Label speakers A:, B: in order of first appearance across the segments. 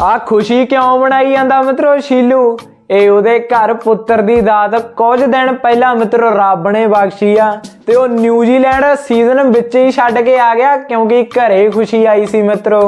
A: ਆ ਖੁਸ਼ੀ ਕਿਉਂ ਮਨਾਈ ਜਾਂਦਾ ਮਿੱਤਰੋ ਸ਼ੀਲੂ? ਇਹ ਉਹਦੇ ਘਰ ਪੁੱਤਰ ਦੀ ਦਾਤ ਕੁਝ ਦਿਨ ਪਹਿਲਾਂ ਮਿੱਤਰੋ ਰੱਬ ਨੇ ਬਖਸ਼ੀ ਆ ਤੇ ਉਹ ਨਿਊਜ਼ੀਲੈਂਡ ਸੀਜ਼ਨ ਵਿੱਚ ਹੀ ਛੱਡ ਕੇ ਆ ਗਿਆ ਕਿਉਂਕਿ ਘਰੇ ਖੁਸ਼ੀ ਆਈ ਸੀ ਮਿੱਤਰੋ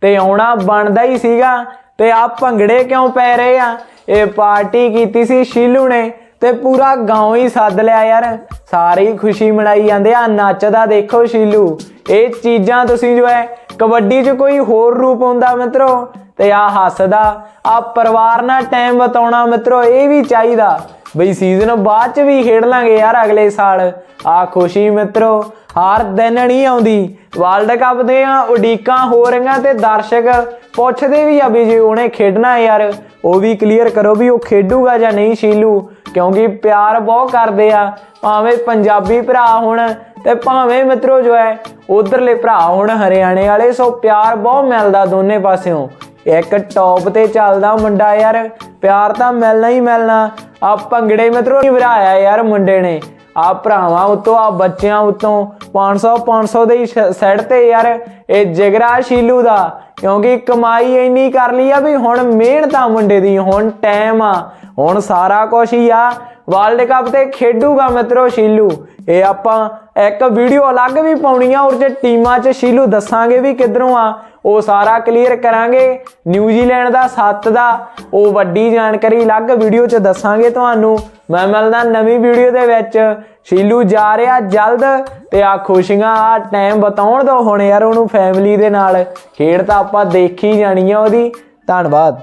A: ਤੇ ਆਉਣਾ ਬਣਦਾ ਹੀ ਸੀਗਾ ਤੇ ਆ ਭੰਗੜੇ ਕਿਉਂ ਪੈ ਰਹੇ ਆ? ਇਹ ਪਾਰਟੀ ਕੀਤੀ ਸੀ ਸ਼ੀਲੂ ਨੇ ਤੇ ਪੂਰਾ ਗਾਉਂ ਹੀ ਸੱਦ ਲਿਆ ਯਾਰ। ਸਾਰੇ ਖੁਸ਼ੀ ਮਨਾਈ ਜਾਂਦੇ ਆ। ਨੱਚਦਾ ਦੇਖੋ ਸ਼ੀਲੂ। ਇਹ ਚੀਜ਼ਾਂ ਤੁਸੀਂ ਜੋ ਹੈ ਕਬੱਡੀ 'ਚ ਕੋਈ ਹੋਰ ਰੂਪ ਹੁੰਦਾ ਮਿੱਤਰੋ। ਤੇ ਆ ਹੱਸਦਾ, ਆ ਪਰਿਵਾਰ ਨਾਲ ਟਾਈਮ ਬਤਾਉਣਾ ਮਿੱਤਰੋ, ਇਹ ਵੀ ਚਾਹੀਦਾ। ਬਈ ਸੀਜ਼ਨ ਬਾਅਦ 'ਚ ਵੀ ਖੇਡ ਲਾਂਗੇ ਯਾਰ ਅਗਲੇ ਸਾਲ। ਆ ਖੁਸ਼ੀ ਮਿੱਤਰੋ, ਹਾਰ ਦਿਨ ਨਹੀਂ ਆਉਂਦੀ। ਵਰਲਡ ਕੱਪ ਦੇ ਉਡੀਕਾਂ ਹੋ ਰਹੀਆਂ ਤੇ ਦਰਸ਼ਕ ਪੁੱਛਦੇ ਵੀ ਆ ਵੀ ਜੇ ਉਹਨੇ ਖੇਡਣਾ ਯਾਰ, ਉਹ ਵੀ ਕਲੀਅਰ ਕਰੋ ਵੀ ਉਹ ਖੇਡੂਗਾ ਜਾਂ ਨਹੀਂ ਸ਼ੀਲੂ। ਕਿਉਂਕਿ ਪਿਆਰ ਬਹੁਤ ਕਰਦੇ ਆ। ਭਾਵੇਂ ਪੰਜਾਬੀ ਭਰਾ ਹੋਣ ਤੇ ਭਾਵੇਂ ਮਿੱਤਰੋ ਜੋ ਹੈ, ਉਧਰਲੇ ਭਰਾ ਹੋਣ ਹਰਿਆਣੇ ਵਾਲੇ, ਸੋ ਪਿਆਰ ਬਹੁਤ ਮਿਲਦਾ ਦੋਨੇ ਪਾਸਿਓਂ। ਇੱਕ ਟੌਪ ਤੇ ਚੱਲਦਾ ਮੁੰਡਾ ਯਾਰ, ਪਿਆਰ ਤਾਂ ਮਿਲਣਾ ਹੀ ਮਿਲਣਾ। ਆ ਭੰਗੜੇ ਮਿੱਤਰੋ ਨਹੀਂ ਵਰਾਇਆ ਯਾਰ ਮੁੰਡੇ ਨੇ। ਆ ਭਰਾਵਾਂ ਉਤੋਂ ਆ ਬੱਚਿਆਂ ਉਤੋਂ 500 500 ਦੇ ਸੈੱਟ ਤੇ ਯਾਰ, ਇਹ ਜਿਗਰਾ ਸ਼ੀਲੂ ਦਾ। ਕਿਉਂਕਿ ਕਮਾਈ ਇੰਨੀ ਕਰ ਲਈ ਆ ਵੀ ਹੁਣ ਮਿਹਨਤ ਆ ਮੁੰਡੇ ਦੀ, ਹੁਣ ਟਾਈਮ ਆ, ਹੁਣ ਸਾਰਾ ਕੁਝ ਹੀ ਆ। ਵਰਲਡ ਕੱਪ ਤੇ ਖੇਡੂਗਾ ਮਿੱਤਰੋ ਸ਼ੀਲੂ। ਇਹ ਆਪਾਂ ਇੱਕ ਵੀਡੀਓ ਅਲੱਗ ਵੀ ਪਾਉਣੀ ਆ ਔਰ ਜੇ ਟੀਮਾਂ 'ਚ ਸ਼ੀਲੂ ਦੱਸਾਂਗੇ ਵੀ ਕਿੱਧਰੋਂ ਆ। ਉਹ ਸਾਰਾ ਕਲੀਅਰ ਕਰਾਂਗੇ। ਨਿਊਜ਼ੀਲੈਂਡ ਦਾ 7 ਦਾ ਉਹ ਵੱਡੀ ਜਾਣਕਾਰੀ ਅਲੱਗ ਵੀਡੀਓ 'ਚ ਦੱਸਾਂਗੇ ਤੁਹਾਨੂੰ। ਮੈਂ ਮਿਲਦਾ ਨਵੀਂ ਵੀਡੀਓ ਦੇ ਵਿੱਚ। ਸ਼ੀਲੂ ਜਾ ਰਿਹਾ ਜਲਦ ਤੇ ਆ ਖੁਸ਼ੀਆਂ ਆ ਟਾਈਮ ਬਤਾਉਣ ਦੋ ਹੁਣ ਯਾਰ ਉਹਨੂੰ ਫੈਮਿਲੀ ਦੇ ਨਾਲ। ਖੇਡ ਤਾਂ ਆਪਾਂ ਦੇਖੀ ਜਾਣੀ ਆ ਉਹਦੀ। ਧੰਨਵਾਦ।